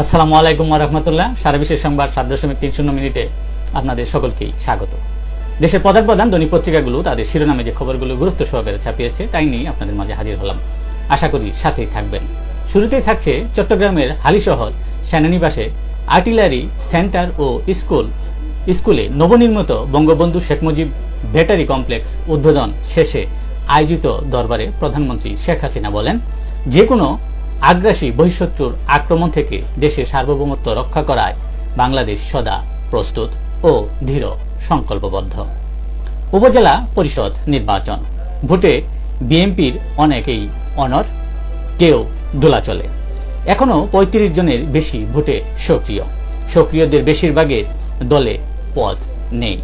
আসসালামু আলাইকুম রহমতুল্লাহ। সারা বিশ্বের সংবাদ সাত দশমিক তিন শূন্য মিনিটে আপনাদের সকলকেই স্বাগত। দেশের প্রধান প্রধান দৈনিক পত্রিকাগুলো তাদের শিরোনামে যে খবরগুলো গুরুত্ব সহকারে ছাপিয়েছে, তাই নিয়ে আপনাদের মাঝে হাজির হলাম। আশা করি সাথেই থাকবেন। শুরুতেই থাকছে চট্টগ্রামের হালিশহর সেনানিবাসে আর্টিলারি সেন্টার ও স্কুল, স্কুলে নবনির্মিত বঙ্গবন্ধু শেখ মুজিব ব্যাটারি কমপ্লেক্স উদ্বোধন শেষে আয়োজিত দরবারে প্রধানমন্ত্রী শেখ হাসিনা বলেন, যে কোনো আগ্রাসী বহিঃশত্রুর আক্রমণ থেকে দেশের সার্বভৌমত্ব রক্ষা করায় বাংলাদেশ সদা প্রস্তুত ও দৃঢ় সংকল্পবদ্ধ। উপজেলা পরিষদ নির্বাচন। ভোটে বিএনপির অনেকেই অনর কেউ দোলাচলে। এখনও পঁয়ত্রিশ জনের বেশি ভোটে সক্রিয়। সক্রিয়দের বেশিরভাগের দলে পদ নেই।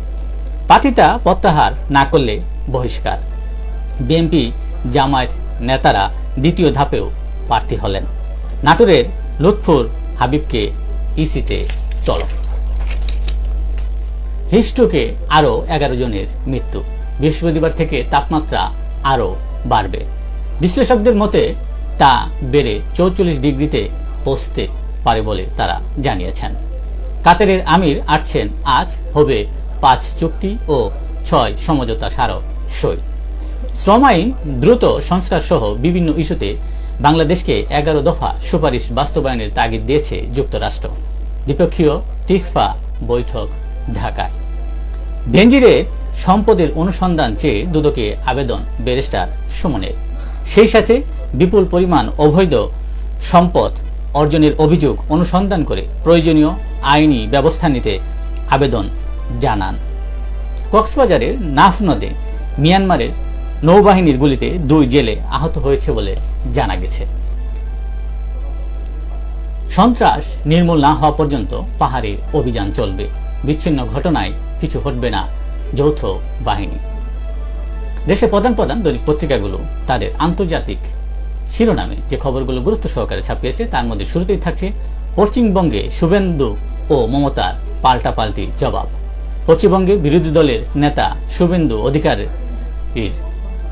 পাতিতা প্রত্যাহার না করলে বহিষ্কার। বিএনপি জামায়াত নেতারা দ্বিতীয় ধাপেও প্রার্থী হলেন। নাটোরের লুৎফুর হাবিবকে ইসিতে চলো। হিস্ট্রোকে আরও এগারো জনের মৃত্যু। বৃহস্পতিবার থেকে তাপমাত্রা আরও বাড়বে। বিশ্লেষকদের মতে, তা বেড়ে চৌচল্লিশ ডিগ্রিতে পৌঁছতে পারে বলে তারা জানিয়েছেন। কাতারের আমির আসছেন আজ হবে পাঁচ চুক্তি ও ছয় সমঝোতা স্মারক সই। শ্রম আইন দ্রুত সংস্কার সহ বিভিন্ন ইস্যুতে বাংলাদেশকে এগারো দফা সুপারিশ বাস্তবায়নের তাগিদ দিয়েছে যুক্তরাষ্ট্র। দ্বিপক্ষীয় টিকফা বৈঠক ঢাকায়। বেঞ্জিরের সম্পদের অনুসন্ধান চেয়ে দুদকে আবেদন ব্যারিস্টার সুমনের। সেই সাথে বিপুল পরিমাণ অবৈধ সম্পদ অর্জনের অভিযোগ অনুসন্ধান করে প্রয়োজনীয় আইনি ব্যবস্থা নিতে আবেদন জানান। কক্সবাজারের নাফ নদে মিয়ানমারের নৌবাহিনীর গুলিতে দুই জেলে আহত হয়েছে বলে জানা গেছে। সন্ত্রাস নির্মূল না হওয়া পর্যন্ত পাহাড়ের অভিযান চলবে। বিচ্ছিন্ন ঘটনায় কিছু ঘটবে না, যৌথ বাহিনী। দেশের প্রধান প্রধান দৈনিক পত্রিকাগুলো তাদের আন্তর্জাতিক শিরোনামে যে খবরগুলো গুরুত্ব সহকারে ছাপিয়েছে, তার মধ্যে শুরুতেই থাকছে পশ্চিমবঙ্গে শুভেন্দু ও মমতার পাল্টাপাল্টি জবাব। পশ্চিমবঙ্গে বিরোধী দলের নেতা শুভেন্দু অধিকারের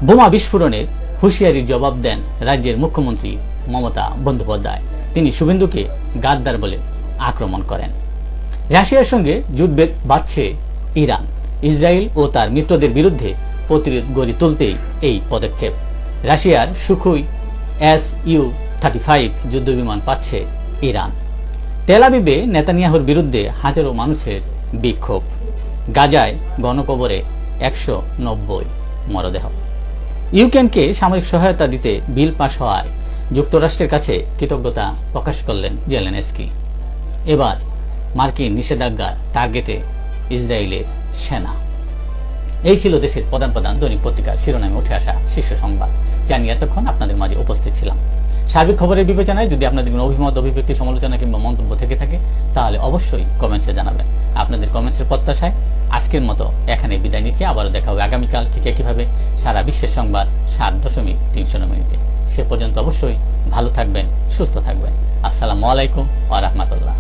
বোমা বিস্ফোরণের হুঁশিয়ারির জবাব দেন রাজ্যের মুখ্যমন্ত্রী মমতা বন্দ্যোপাধ্যায়। তিনি শুভেন্দুকে গাদ্দার বলে আক্রমণ করেন। রাশিয়ার সঙ্গে যুদ্ধ বাড়ছে ইরান। ইসরায়েল ও তার মিত্রদের বিরুদ্ধে প্রতিরোধ গড়ে তুলতেই এই পদক্ষেপ। রাশিয়ার Sukhoi S U thirty five যুদ্ধবিমান পাচ্ছে ইরান। তেলাবিবে নেতানিয়াহুর বিরুদ্ধে হাজারো মানুষের বিক্ষোভ। গাজায় গণকবরে একশো নব্বই মরদেহ। ইউক্রেনকে সামরিক সহায়তা দিতে বিল পাশ হওয়ায় যুক্তরাষ্ট্রের কাছে কৃতজ্ঞতা প্রকাশ করলেন জেলেনস্কি। এবার মার্কিন নিষেধাজ্ঞার টার্গেটে ইসরায়েলের সেনা। এই ছিল দেশের প্রধান প্রধান দৈনিক পত্রিকার শিরোনামে উঠে আসা শীর্ষ সংবাদ। যা নিয়ে এতক্ষণ আপনাদের মাঝে উপস্থিত ছিলাম। সার্বিক খবরের বিবেচনায় যদি আপনাদের কোনো অভিমত, অভিব্যক্তি, সমালোচনা কিংবা মন্তব্য থেকে থাকে, তাহলে অবশ্যই কমেন্টসে জানাবেন। আপনাদের কমেন্টসের প্রত্যাশায় আজকের মতো এখানে বিদায় নিচ্ছি। আবারও দেখা হবে আগামীকাল ঠিক একইভাবে সারা বিশ্বের সংবাদ সাত দশমিক তিনশো মিনিটে সে পর্যন্ত অবশ্যই ভালো থাকবেন, সুস্থ থাকবেন। আসসালামু আলাইকুম ওয়া রাহমাতুল্লাহ।